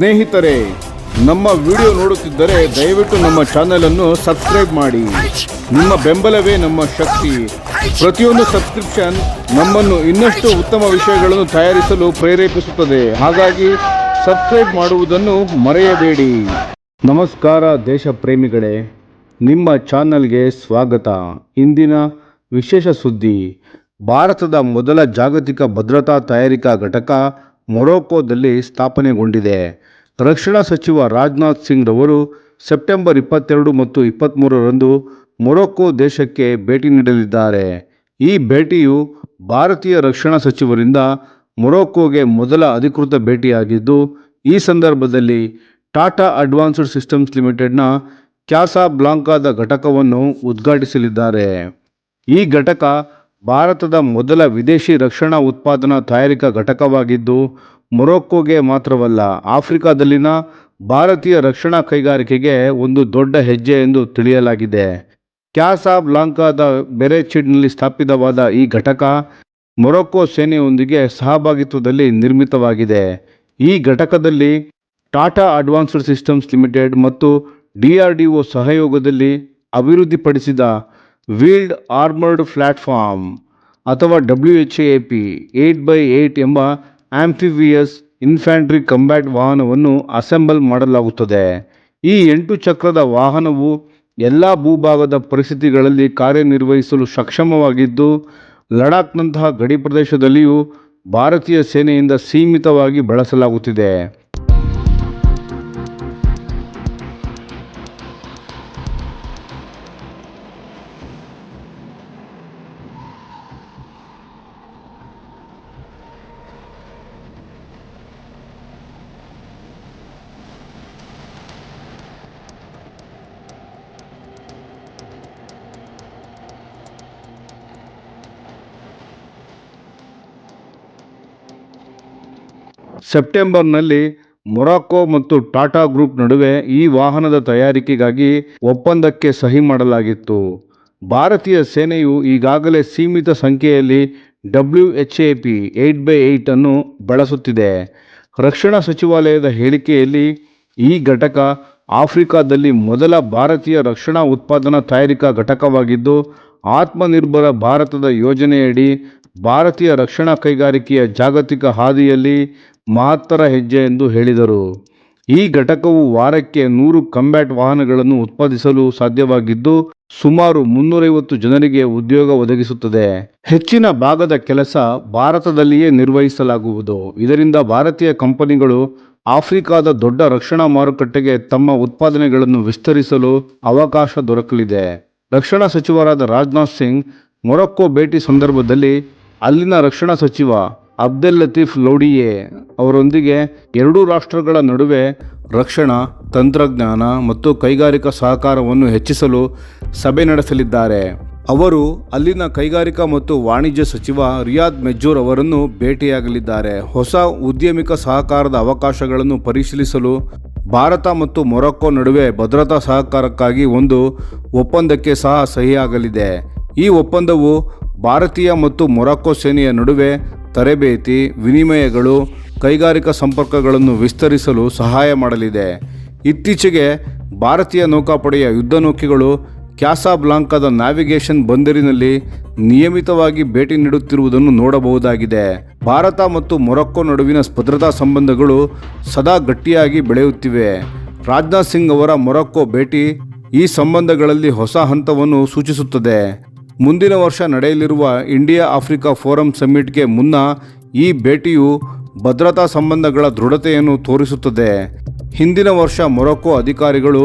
ಸ್ನೇಹಿತರೆ, ನಮ್ಮ ವಿಡಿಯೋ ನೋಡುತ್ತಿದ್ದರೆ ದಯವಿಟ್ಟು ನಮ್ಮ ಚಾನೆಲ್ ಅನ್ನು ಸಬ್ಸ್ಕ್ರೈಬ್ ಮಾಡಿ. ನಿಮ್ಮ ಬೆಂಬಲವೇ ನಮ್ಮ ಶಕ್ತಿ. ಪ್ರತಿಯೊಂದು ಸಬ್ಸ್ಕ್ರಿಪ್ಷನ್ ನಮ್ಮನ್ನು ಇನ್ನಷ್ಟು ಉತ್ತಮ ವಿಷಯಗಳನ್ನು ತಯಾರಿಸಲು ಪ್ರೇರೇಪಿಸುತ್ತದೆ. ಹಾಗಾಗಿ ಸಬ್ಸ್ಕ್ರೈಬ್ ಮಾಡುವುದನ್ನು ಮರೆಯಬೇಡಿ. ನಮಸ್ಕಾರ ದೇಶ ಪ್ರೇಮಿಗಳೇ ನಿಮ್ಮ ಚಾನಲ್ಗೆ ಸ್ವಾಗತ. ಇಂದಿನ ವಿಶೇಷ ಸುದ್ದಿ, ಭಾರತದ ಮೊದಲ ಜಾಗತಿಕ ಭದ್ರತಾ ತಯಾರಿಕಾ ಘಟಕ ಮೊರೋಕೋದಲ್ಲಿ ಸ್ಥಾಪನೆಗೊಂಡಿದೆ. ರಕ್ಷಣಾ ಸಚಿವ ರಾಜನಾಥ್ ಸಿಂಗ್ ರವರು ಸೆಪ್ಟೆಂಬರ್ ಇಪ್ಪತ್ತೆರಡು ಮತ್ತು ಇಪ್ಪತ್ತ್ಮೂರರಂದು ಮೊರೊಕ್ಕೊ ದೇಶಕ್ಕೆ ಭೇಟಿ ನೀಡಲಿದ್ದಾರೆ. ಈ ಭೇಟಿಯು ಭಾರತೀಯ ರಕ್ಷಣಾ ಸಚಿವರಿಂದ ಮೊರೊಕ್ಕೋಗೆ ಮೊದಲ ಅಧಿಕೃತ ಭೇಟಿಯಾಗಿದ್ದು, ಈ ಸಂದರ್ಭದಲ್ಲಿ ಟಾಟಾ ಅಡ್ವಾನ್ಸ್ಡ್ ಸಿಸ್ಟಮ್ಸ್ ಲಿಮಿಟೆಡ್ನ ಕ್ಯಾಸಾ ಬ್ಲಾಂಕಾದ ಘಟಕವನ್ನು ಉದ್ಘಾಟಿಸಲಿದ್ದಾರೆ. ಈ ಘಟಕ ಭಾರತದ ಮೊದಲ ವಿದೇಶಿ ರಕ್ಷಣಾ ಉತ್ಪಾದನಾ ತಯಾರಿಕಾ ಘಟಕವಾಗಿದ್ದು ಮೊರೊಕ್ಕೋಗೆ ಮಾತ್ರವಲ್ಲ, ಆಫ್ರಿಕಾದಲ್ಲಿನ ಭಾರತೀಯ ರಕ್ಷಣಾ ಕೈಗಾರಿಕೆಗೆ ಒಂದು ದೊಡ್ಡ ಹೆಜ್ಜೆ ಎಂದು ತಿಳಿಯಲಾಗಿದೆ. ಕ್ಯಾಸಾಬ್ ಲಾಂಕಾದ ಬೆರೆಚಿಡ್ನಲ್ಲಿ ಸ್ಥಾಪಿತವಾದ ಈ ಘಟಕ ಮೊರೊಕ್ಕೋ ಸೇನೆಯೊಂದಿಗೆ ಸಹಭಾಗಿತ್ವದಲ್ಲಿ ನಿರ್ಮಿತವಾಗಿದೆ. ಈ ಘಟಕದಲ್ಲಿ ಟಾಟಾ ಅಡ್ವಾನ್ಸ್ಡ್ ಸಿಸ್ಟಮ್ಸ್ ಲಿಮಿಟೆಡ್ ಮತ್ತು ಡಿಆರ್ಡಿಒ ಸಹಯೋಗದಲ್ಲಿ ಅಭಿವೃದ್ಧಿಪಡಿಸಿದ ವೀಲ್ಡ್ ಆರ್ಮರ್ಡ್ ಪ್ಲಾಟ್ಫಾರ್ಮ್ ಅಥವಾ W H A P, eight by eight ಎಂಬ ಆಂಫಿವಿಯಸ್ ಇನ್ಫ್ಯಾಂಟ್ರಿ ಕಂಬ್ಯಾಟ್ ವಾಹನವನ್ನು ಅಸೆಂಬಲ್ ಮಾಡಲಾಗುತ್ತದೆ. ಈ ಎಂಟು ಚಕ್ರದ ವಾಹನವು ಎಲ್ಲ ಭೂಭಾಗದ ಪರಿಸ್ಥಿತಿಗಳಲ್ಲಿ ಕಾರ್ಯನಿರ್ವಹಿಸಲು ಸಕ್ಷಮವಾಗಿದ್ದು, ಲಡಾಖ್ನಂತಹ ಗಡಿ ಪ್ರದೇಶದಲ್ಲಿಯೂ ಭಾರತೀಯ ಸೇನೆಯಿಂದ ಸೀಮಿತವಾಗಿ ಬಳಸಲಾಗುತ್ತಿದೆ. ಸೆಪ್ಟೆಂಬರ್ನಲ್ಲಿ ಮೊರಾಕೊ ಮತ್ತು ಟಾಟಾ ಗ್ರೂಪ್ ನಡುವೆ ಈ ವಾಹನದ ತಯಾರಿಕೆಗಾಗಿ ಒಪ್ಪಂದಕ್ಕೆ ಸಹಿ ಮಾಡಲಾಗಿತ್ತು. ಭಾರತೀಯ ಸೇನೆಯು ಈಗಾಗಲೇ ಸೀಮಿತ ಸಂಖ್ಯೆಯಲ್ಲಿ W H A P eight by ಏಯ್ಟನ್ನು ಬಳಸುತ್ತಿದೆ. ರಕ್ಷಣಾ ಸಚಿವಾಲಯದ ಹೇಳಿಕೆಯಲ್ಲಿ ಈ ಘಟಕ ಆಫ್ರಿಕಾದಲ್ಲಿ ಮೊದಲ ಭಾರತೀಯ ರಕ್ಷಣಾ ಉತ್ಪಾದನಾ ತಯಾರಿಕಾ ಘಟಕವಾಗಿದ್ದು, ಆತ್ಮನಿರ್ಭರ ಭಾರತದ ಯೋಜನೆಯಡಿ ಭಾರತೀಯ ರಕ್ಷಣಾ ಕೈಗಾರಿಕೆಯ ಜಾಗತಿಕ ಹಾದಿಯಲ್ಲಿ ಮಹತ್ತರ ಹೆಜ್ಜೆ ಎಂದು ಹೇಳಿದರು. ಈ ಘಟಕವು ವಾರಕ್ಕೆ ನೂರು ಕಂಬ್ಯಾಟ್ ವಾಹನಗಳನ್ನು ಉತ್ಪಾದಿಸಲು ಸಾಧ್ಯವಾಗಿದ್ದು, ಸುಮಾರು ಮುನ್ನೂರೈವತ್ತು ಜನರಿಗೆ ಉದ್ಯೋಗ ಒದಗಿಸುತ್ತದೆ. ಹೆಚ್ಚಿನ ಭಾಗದ ಕೆಲಸ ಭಾರತದಲ್ಲಿಯೇ ನಿರ್ವಹಿಸಲಾಗುವುದು. ಇದರಿಂದ ಭಾರತೀಯ ಕಂಪನಿಗಳು ಆಫ್ರಿಕಾದ ದೊಡ್ಡ ರಕ್ಷಣಾ ಮಾರುಕಟ್ಟೆಗೆ ತಮ್ಮ ಉತ್ಪಾದನೆಗಳನ್ನು ವಿಸ್ತರಿಸಲು ಅವಕಾಶ ದೊರಕಲಿದೆ. ರಕ್ಷಣಾ ಸಚಿವರಾದ ರಾಜನಾಥ್ ಸಿಂಗ್ ಮೊರೊಕ್ಕೊ ಭೇಟಿ ಸಂದರ್ಭದಲ್ಲಿ ಅಲ್ಲಿನ ರಕ್ಷಣಾ ಸಚಿವ ಅಬ್ದೆಲ್ ಲತೀಫ್ ಲೋಡಿಯೆ ಅವರೊಂದಿಗೆ ಎರಡೂ ರಾಷ್ಟ್ರಗಳ ನಡುವೆ ರಕ್ಷಣಾ, ತಂತ್ರಜ್ಞಾನ ಮತ್ತು ಕೈಗಾರಿಕಾ ಸಹಕಾರವನ್ನು ಹೆಚ್ಚಿಸಲು ಸಭೆ ನಡೆಸಲಿದ್ದಾರೆ. ಅವರು ಅಲ್ಲಿನ ಕೈಗಾರಿಕಾ ಮತ್ತು ವಾಣಿಜ್ಯ ಸಚಿವ ರಿಯಾದ್ ಮೆಜ್ಜೂರ್ ಅವರನ್ನು ಭೇಟಿಯಾಗಲಿದ್ದಾರೆ. ಹೊಸ ಉದ್ಯಮಿಕ ಸಹಕಾರದ ಅವಕಾಶಗಳನ್ನು ಪರಿಶೀಲಿಸಲು ಭಾರತ ಮತ್ತು ಮೊರೊಕ್ಕೊ ನಡುವೆ ಭದ್ರತಾ ಸಹಕಾರಕ್ಕಾಗಿ ಒಂದು ಒಪ್ಪಂದಕ್ಕೆ ಸಹ ಸಹಿಯಾಗಲಿದೆ. ಈ ಒಪ್ಪಂದವು ಭಾರತೀಯ ಮತ್ತು ಮೊರಾಕೋ ಸೇನೆಯ ನಡುವೆ ತರಬೇತಿ, ವಿನಿಮಯಗಳು, ಕೈಗಾರಿಕಾ ಸಂಪರ್ಕಗಳನ್ನು ವಿಸ್ತರಿಸಲು ಸಹಾಯ ಮಾಡಲಿದೆ. ಇತ್ತೀಚೆಗೆ ಭಾರತೀಯ ನೌಕಾಪಡೆಯ ಯುದ್ಧ ನೌಕೆಗಳು ಕ್ಯಾಸಾಬ್ಲಾಂಕಾದ ನ್ಯಾವಿಗೇಷನ್ ಬಂದರಿನಲ್ಲಿ ನಿಯಮಿತವಾಗಿ ಭೇಟಿ ನೀಡುತ್ತಿರುವುದನ್ನು ನೋಡಬಹುದಾಗಿದೆ. ಭಾರತ ಮತ್ತು ಮೊರಕ್ಕೋ ನಡುವಿನ ಭದ್ರತಾ ಸಂಬಂಧಗಳು ಸದಾ ಗಟ್ಟಿಯಾಗಿ ಬೆಳೆಯುತ್ತಿವೆ. ರಾಜನಾಥ್ ಸಿಂಗ್ ಅವರ ಮೊರಕ್ಕೋ ಭೇಟಿ ಈ ಸಂಬಂಧಗಳಲ್ಲಿ ಹೊಸ ಹಂತವನ್ನು ಸೂಚಿಸುತ್ತದೆ. ಮುಂದಿನ ವರ್ಷ ನಡೆಯಲಿರುವ ಇಂಡಿಯಾ ಆಫ್ರಿಕಾ ಫೋರಂ ಸಮ್ಮಿಟ್ಗೆ ಮುನ್ನ ಈ ಭೇಟಿಯು ಭದ್ರತಾ ಸಂಬಂಧಗಳ ದೃಢತೆಯನ್ನು ತೋರಿಸುತ್ತದೆ. ಹಿಂದಿನ ವರ್ಷ ಮೊರೊಕ್ಕೊ ಅಧಿಕಾರಿಗಳು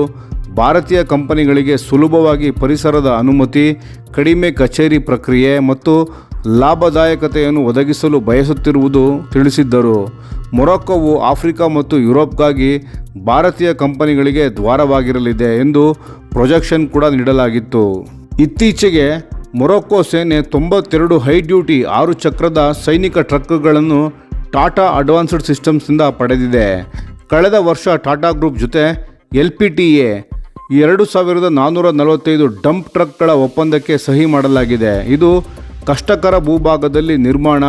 ಭಾರತೀಯ ಕಂಪನಿಗಳಿಗೆ ಸುಲಭವಾಗಿ ಪರಿಸರದ ಅನುಮತಿ, ಕಡಿಮೆ ಕಚೇರಿ ಪ್ರಕ್ರಿಯೆ ಮತ್ತು ಲಾಭದಾಯಕತೆಯನ್ನು ಒದಗಿಸಲು ಬಯಸುತ್ತಿರುವುದು ತಿಳಿಸಿದ್ದರು. ಮೊರೊಕ್ಕೋವು ಆಫ್ರಿಕಾ ಮತ್ತು ಯುರೋಪ್ಗಾಗಿ ಭಾರತೀಯ ಕಂಪನಿಗಳಿಗೆ ದ್ವಾರವಾಗಿರಲಿದೆ ಎಂದು ಪ್ರೊಜೆಕ್ಷನ್ ಕೂಡ ನೀಡಲಾಗಿತ್ತು. ಇತ್ತೀಚೆಗೆ ಮೊರೊಕ್ಕೋ ಸೇನೆ ತೊಂಬತ್ತೆರಡು ಹೈ ಡ್ಯೂಟಿ ಆರು ಚಕ್ರದ ಸೈನಿಕ ಟ್ರಕ್ಗಳನ್ನು ಟಾಟಾ ಅಡ್ವಾನ್ಸ್ಡ್ ಸಿಸ್ಟಮ್ಸಿಂದ ಪಡೆದಿದೆ. ಕಳೆದ ವರ್ಷ ಟಾಟಾ ಗ್ರೂಪ್ ಜೊತೆ ಎಲ್ ಪಿ ಟಿ ಎ ಎರಡು ಸಾವಿರದ ನಾನ್ನೂರ ನಲವತ್ತೈದು ಡಂಪ್ ಟ್ರಕ್ಗಳ ಒಪ್ಪಂದಕ್ಕೆ ಸಹಿ ಮಾಡಲಾಗಿದೆ. ಇದು ಕಷ್ಟಕರ ಭೂಭಾಗದಲ್ಲಿ ನಿರ್ಮಾಣ,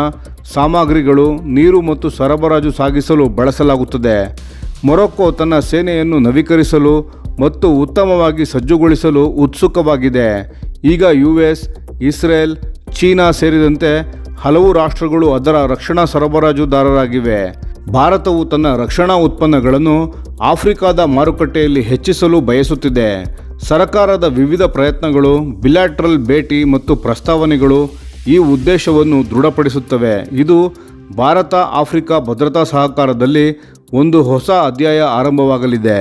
ಸಾಮಗ್ರಿಗಳು, ನೀರು ಮತ್ತು ಸರಬರಾಜು ಸಾಗಿಸಲು ಬಳಸಲಾಗುತ್ತದೆ. ಮೊರೊಕ್ಕೊ ತನ್ನ ಸೇನೆಯನ್ನು ನವೀಕರಿಸಲು ಮತ್ತು ಉತ್ತಮವಾಗಿ ಸಜ್ಜುಗೊಳಿಸಲು ಉತ್ಸುಕವಾಗಿದೆ. ಈಗ ಯು ಎಸ್ ಇಸ್ರೇಲ್, ಚೀನಾ ಸೇರಿದಂತೆ ಹಲವು ರಾಷ್ಟ್ರಗಳು ಅದರ ರಕ್ಷಣಾ ಸರಬರಾಜುದಾರರಾಗಿವೆ. ಭಾರತವು ತನ್ನ ರಕ್ಷಣಾ ಉತ್ಪನ್ನಗಳನ್ನು ಆಫ್ರಿಕಾದ ಮಾರುಕಟ್ಟೆಯಲ್ಲಿ ಹೆಚ್ಚಿಸಲು ಬಯಸುತ್ತಿದೆ. ಸರ್ಕಾರದ ವಿವಿಧ ಪ್ರಯತ್ನಗಳು ಬಿಲ್ಯಾಟ್ರಲ್ ಭೇಟಿ ಮತ್ತು ಪ್ರಸ್ತಾವನೆಗಳು ಈ ಉದ್ದೇಶವನ್ನು ದೃಢಪಡಿಸುತ್ತವೆ. ಇದು ಭಾರತ ಆಫ್ರಿಕಾ ಭದ್ರತಾ ಸಹಕಾರದಲ್ಲಿ ಒಂದು ಹೊಸ ಅಧ್ಯಾಯ ಆರಂಭವಾಗಲಿದೆ.